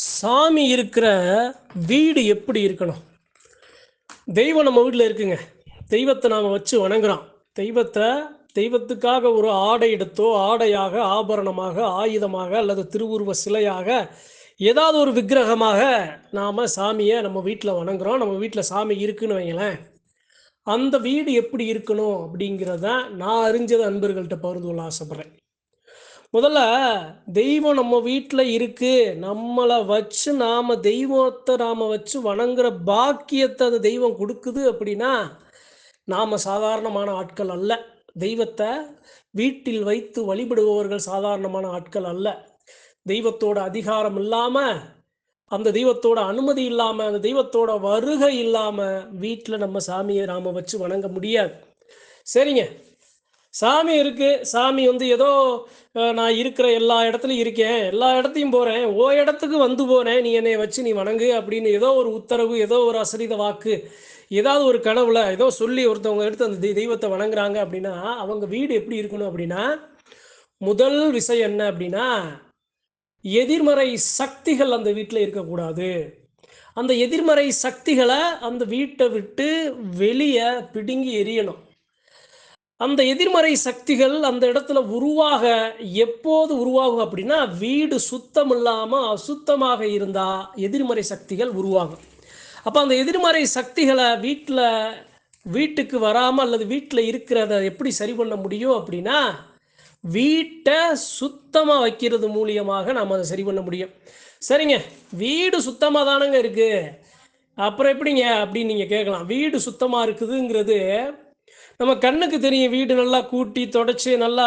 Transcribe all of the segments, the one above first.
சாமி இருக்கிற வீடு எப்படி இருக்கணும்? தெய்வம் நம்ம வீட்டில் இருக்குங்க. தெய்வத்தை நாம் வச்சு வணங்குறோம். தெய்வத்தை தெய்வத்துக்காக ஒரு ஆடை எடுத்தோ ஆடையாக ஆபரணமாக ஆயுதமாக அல்லது திருவுருவ சிலையாக ஏதாவது ஒரு விக்கிரகமாக நாம் சாமியை நம்ம வீட்டில் வணங்குறோம். நம்ம வீட்டில் சாமி இருக்குன்னு வைங்களேன். அந்த வீடு எப்படி இருக்கணும் அப்படிங்கிறத நான் அறிஞ்சது அன்பர்கள்ட்ட பகிர்ந்து கொள்ள ஆசைப்பட்றேன். முதல்ல தெய்வம் நம்ம வீட்டில் இருக்கு. நம்மளை வச்சு நாம தெய்வத்தை நாம வச்சு வணங்குற பாக்கியத்தை அது தெய்வம் கொடுக்குது அப்படின்னா நாம சாதாரணமான ஆட்கள் அல்ல. தெய்வத்தை வீட்டில் வைத்து வழிபடுபவர்கள் சாதாரணமான ஆட்கள் அல்ல. தெய்வத்தோட அதிகாரம் இல்லாம அந்த தெய்வத்தோட அனுமதி இல்லாம அந்த தெய்வத்தோட வருகை இல்லாம வீட்டில் நம்ம சாமியை நாம வச்சு வணங்க முடியாது. சரிங்க. சாமி இருக்கு. சாமி வந்து ஏதோ நான் இருக்கிற எல்லா இடத்துலையும் இருக்கேன். எல்லா இடத்தையும் போறேன். ஓ இடத்துக்கு வந்து போறேன் நீ என்னை வச்சு நீ வணங்கு அப்படின்னு ஏதோ ஒரு உத்தரவு ஏதோ ஒரு அசரித வாக்கு ஏதாவது ஒரு கனவுல ஏதோ சொல்லி ஒருத்தவங்க எடுத்து அந்த தெய்வத்தை வணங்குறாங்க அப்படின்னா அவங்க வீடு எப்படி இருக்கணும் அப்படின்னா முதல் விஷயம் என்ன அப்படின்னா எதிர்மறை சக்திகள் அந்த வீட்டில் இருக்கக்கூடாது. அந்த எதிர்மறை சக்திகளை அந்த வீட்டை விட்டு வெளியே பிடுங்கி எரியணும் அந்த எதிர்மறை சக்திகள் அந்த இடத்துல உருவாக எப்போது உருவாகும் அப்படின்னா வீடு சுத்தம் இல்லாமல் அசுத்தமாக இருந்தால் எதிர்மறை சக்திகள் உருவாகும். அப்போ அந்த எதிர்மறை சக்திகளை வீட்டில் வீட்டுக்கு வராமல் அல்லது வீட்டில் இருக்கிறத எப்படி சரி பண்ண முடியும் அப்படின்னா வீட்டை சுத்தமாக வைக்கிறது மூலியமாக நாம் அதை சரி பண்ண முடியும். சரிங்க வீடு சுத்தமாக தானங்க இருக்குது அப்புறம் எப்படிங்க அப்படின்னு நீங்கள் கேட்கலாம். வீடு சுத்தமாக இருக்குதுங்கிறது நம்ம கண்ணுக்கு தெரியும் வீடு நல்லா கூட்டி தொடச்சி நல்லா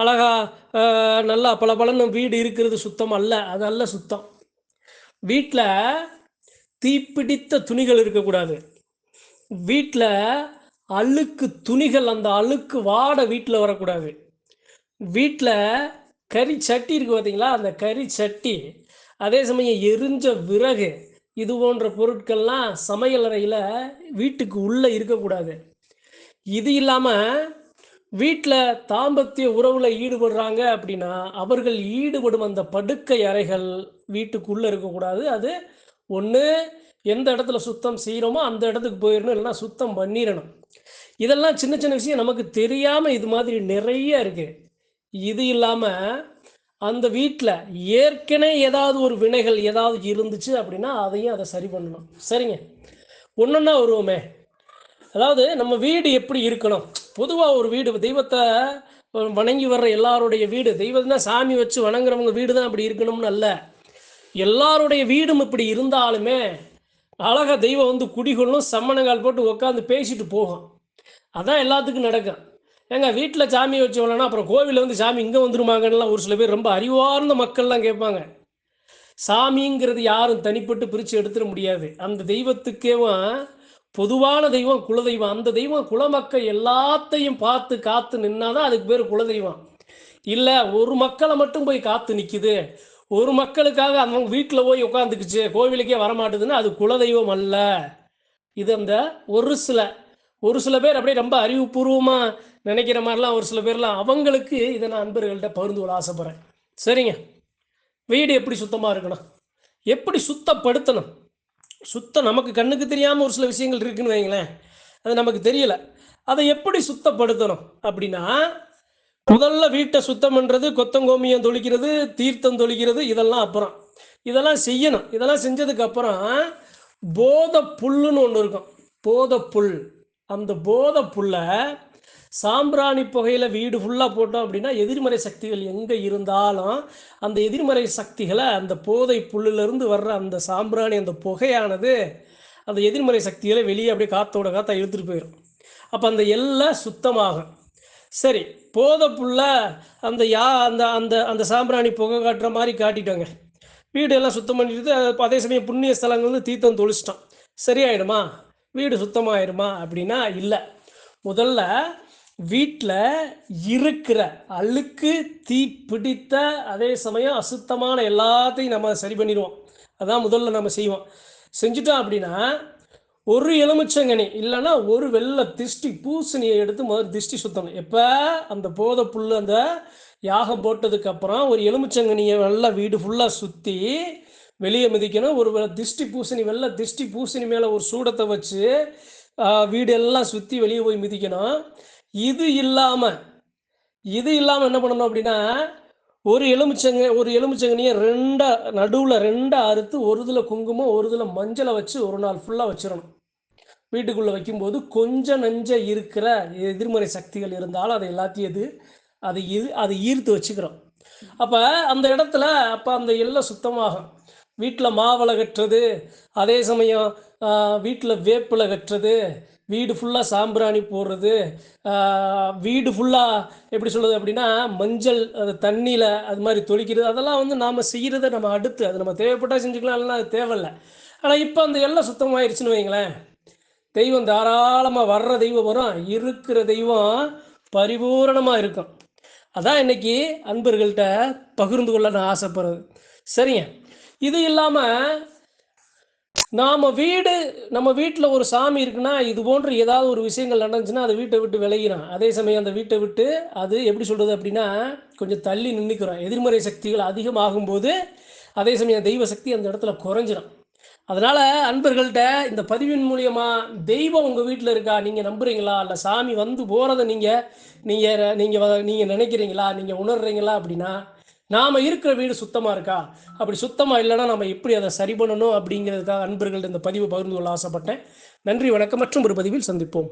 அழகா நல்லா நல்லா பளபளன்னு வீடு இருக்கிறது சுத்தம் அல்ல அது அல்ல சுத்தம். வீட்டில் தீப்பிடித்த துணிகள் இருக்கக்கூடாது. வீட்டில் அழுக்கு துணிகள் அந்த அழுக்கு வாடை வீட்டில் வரக்கூடாது. வீட்டில் கறி சட்டி இருக்கு பார்த்தீங்களா அந்த கறி சட்டி அதே சமயம் எரிஞ்ச விறகு இது போன்ற பொருட்கள்லாம் சமையலறையில் வீட்டுக்கு உள்ளே இருக்கக்கூடாது. இது இல்லாமல் வீட்டில் தாம்பத்திய உறவில் ஈடுபடுறாங்க அப்படின்னா அவர்கள் ஈடுபடும் அந்த படுக்கை அறைகள் வீட்டுக்குள்ளே இருக்கக்கூடாது அது ஒன்று எந்த இடத்துல சுத்தம் செய்கிறோமோ அந்த இடத்துக்கு போயிடணும் இல்லைன்னா சுத்தம் பண்ணிடணும் இதெல்லாம் சின்ன சின்ன விஷயம். நமக்கு தெரியாமல் இது மாதிரி நிறைய இருக்குது இது இல்லாமல் அந்த வீட்டில் ஏற்கனவே ஏதாவது ஒரு வினைகள் ஏதாவது இருந்துச்சு அப்படின்னா அதையும் அதை சரி பண்ணணும். சரிங்க. ஒன்றுன்னா வருவோமே. அதாவது நம்ம வீடு எப்படி இருக்கணும்? பொதுவாக ஒரு வீடு தெய்வத்தை வணங்கி வர்ற எல்லாருடைய வீடு தெய்வம்னா சாமி வச்சு வணங்குறவங்க வீடு தான் அப்படி இருக்கணும்னு அல்ல. எல்லாருடைய வீடும் இப்படி இருந்தாலுமே அழகா தெய்வம் வந்து குடிகொள்ளும் சம்மணங்கால் போட்டு உட்காந்து பேசிட்டு போகும். அதான் எல்லாத்துக்கும் நடக்கும். ஏங்க வீட்டில் சாமி வச்சு வரலன்னா அப்புறம் கோவிலில் வந்து சாமி இங்கே வந்துருமாங்கன்னுலாம் ஒரு சில பேர் ரொம்ப அறிவார்ந்த மக்கள்லாம் கேட்பாங்க. சாமிங்கிறது யாரும் தனிப்பட்டு பிரித்து எடுத்துட முடியாது. அந்த தெய்வத்துக்கேவும் பொதுவான தெய்வம் குலதெய்வம். அந்த தெய்வம் குலமக்கள் எல்லாத்தையும் பார்த்து காத்து நின்னாதான் அதுக்கு பேர் குலதெய்வம். இல்லை ஒரு மக்களை மட்டும் போய் காத்து நிற்குது ஒரு மக்களுக்காக அவங்க வீட்டில் போய் உட்காந்துக்குச்சு கோவிலுக்கே வரமாட்டுதுன்னா அது குலதெய்வம் அல்ல. இது அந்த ஒரு சில ஒரு சில பேர் அப்படியே ரொம்ப அறிவுபூர்வமாக நினைக்கிற மாதிரிலாம் ஒரு சில பேர்லாம் அவங்களுக்கு இதை நான் அன்பர்கள்ட்ட பகிர்ந்து கொள்ள ஆசைப்பட்றேன். சரிங்க. வீடு எப்படி சுத்தமாக இருக்கணும்? எப்படி சுத்தப்படுத்தணும்? சுத்தம் நமக்கு கண்ணுக்கு தெரியாமல் ஒரு சில விஷயங்கள் இருக்குன்னு வைங்களேன். அது நமக்கு தெரியல. அதை எப்படி சுத்தப்படுத்தணும் அப்படின்னா முதல்ல வீட்டை சுத்தம் பண்ணுறது கொத்தங்கோமியம் தொளிக்கிறது தீர்த்தம் தொளிக்கிறது இதெல்லாம் அப்புறம். இதெல்லாம் செய்யணும். இதெல்லாம் செஞ்சதுக்கு அப்புறம் போத புல்லுன்னு ஒன்று இருக்கும். போத புல். அந்த போத புல்லை சாம்பிராணி புகையில் வீடு ஃபுல்லாக போட்டோம் அப்படின்னா எதிர்மறை சக்திகள் எங்கே இருந்தாலும் அந்த எதிர்மறை சக்திகளை அந்த போதை புல்லிலிருந்து வர்ற அந்த சாம்பிராணி அந்த புகையானது அந்த எதிர்மறை சக்திகளை வெளியே அப்படியே காத்தோட காத்தா இழுத்துட்டு போயிடும் அப்போ அந்த எல்லாம் சுத்தமாகும். சரி போதை புல்ல அந்த யா அந்த அந்த அந்த சாம்பிராணி புகை காட்டுற மாதிரி காட்டிட்டோங்க. வீடு எல்லாம் சுத்தம் பண்ணிட்டு அதே சமயம் புண்ணிய ஸ்தலங்கள் வந்து தீர்த்தம் தொளிச்சிட்டோம். சரியாயிடுமா? வீடு சுத்தமாயிருமா? அப்படின்னா இல்லை. முதல்ல வீட்டில் இருக்கிற அழுக்கு தீ பிடித்த அதே சமயம் அசுத்தமான எல்லாத்தையும் நம்ம சரி பண்ணிடுவோம். அதான் முதல்ல நம்ம செய்வோம். செஞ்சுட்டோம் அப்படின்னா ஒரு எலுமிச்சங்கனி இல்லைன்னா ஒரு வெள்ளை திஷ்டி பூசணியை எடுத்து முதல்ல திஷ்டி சுத்தணும். எப்போ? அந்த போதை புல் அந்த யாகம் போட்டதுக்கு அப்புறம் ஒரு எலுமிச்சங்கனியை நல்லா வீடு ஃபுல்லாக சுற்றி வெளியே மிதிக்கணும். ஒரு திஷ்டி பூசணி வெள்ளை திஷ்டி பூசணி மேலே ஒரு சூடத்தை வச்சு வீடு எல்லாம் சுற்றி வெளியே போய் மிதிக்கணும். இது இல்லாமல் இது இல்லாமல் என்ன பண்ணணும் அப்படின்னா ஒரு எலுமிச்சங்க ஒரு எலுமிச்சங்கனியை ரெண்டா நடுவில் ரெண்டா அறுத்து ஒரு இதில் குங்குமம் ஒரு இதில் மஞ்சளை வச்சு ஒரு நாள் ஃபுல்லாக வச்சிடணும். வீட்டுக்குள்ளே வைக்கும்போது கொஞ்சம் நஞ்ச இருக்கிற எதிர்மறை சக்திகள் இருந்தாலும் அதை எல்லாத்தையும் இது அதை இது அதை ஈர்த்து வச்சுக்கிறோம். அப்போ அந்த இடத்துல அப்போ அந்த எல்லாம் சுத்தமாகும். வீட்டில் மாவளை கட்டுறது அதே சமயம் வீட்டில் வேப்பிலை கட்டுறது வீடு ஃபுல்லாக சாம்பிராணி போடுறது வீடு ஃபுல்லாக எப்படி சொல்கிறது அப்படின்னா மஞ்சள் அது தண்ணியில் அது மாதிரி தொளிக்கிறது அதெல்லாம் வந்து நாம் செய்கிறத நம்ம அடுத்து அது நம்ம தேவைப்பட்டால் செஞ்சுக்கலாம் இல்லைன்னா அது தேவையில்லை. ஆனால் இப்போ அந்த எல்லாம் சுத்தமாயிருச்சுன்னு வைங்களேன். தெய்வம் தாராளமாக வர்ற தெய்வம் வரும் இருக்கிற தெய்வம் பரிபூரணமாக இருக்கும். அதான் இன்னைக்கு அன்பர்கள்ட்ட பகிர்ந்து கொள்ள நான் ஆசைப்படுறது. சரிங்க. இது இல்லாமல் நாம் வீடு நம்ம வீட்டில் ஒரு சாமி இருக்குன்னா இது போன்ற ஏதாவது ஒரு விஷயங்கள் நடந்துச்சுன்னா அது வீட்டை விட்டு விலகிடும் அதே சமயம் அந்த வீட்டை விட்டு அது எப்படி சொல்கிறது அப்படின்னா கொஞ்சம் தள்ளி நின்றுக்கிறோம் எதிர்மறை சக்திகள் அதிகமாகும்போது அதே சமயம் தெய்வ சக்தி அந்த இடத்துல குறைஞ்சிரும். அதனால் அன்பர்கள்ட்ட இந்த பதிவின் மூலியமா தெய்வம் உங்கள் வீட்டில் இருக்கா நீங்கள் நம்புறீங்களா இல்லை சாமி வந்து போறதை நீங்கள் நீங்கள் நீங்கள் நீங்கள் நினைக்கிறீங்களா நீங்கள் உணர்றீங்களா அப்படின்னா நாம் இருக்கிற வீடு சுத்தமாக இருக்கா? அப்படி சுத்தமாக இல்லைன்னா நம்ம எப்படி அதை சரி பண்ணணும் அப்படிங்கிறதுக்காக அன்பர்கள் இந்த பதிவு பகிர்ந்து கொள்ள ஆசைப்பட்டேன். நன்றி வணக்கம் மற்றும் ஒரு பதிவில் சந்திப்போம்.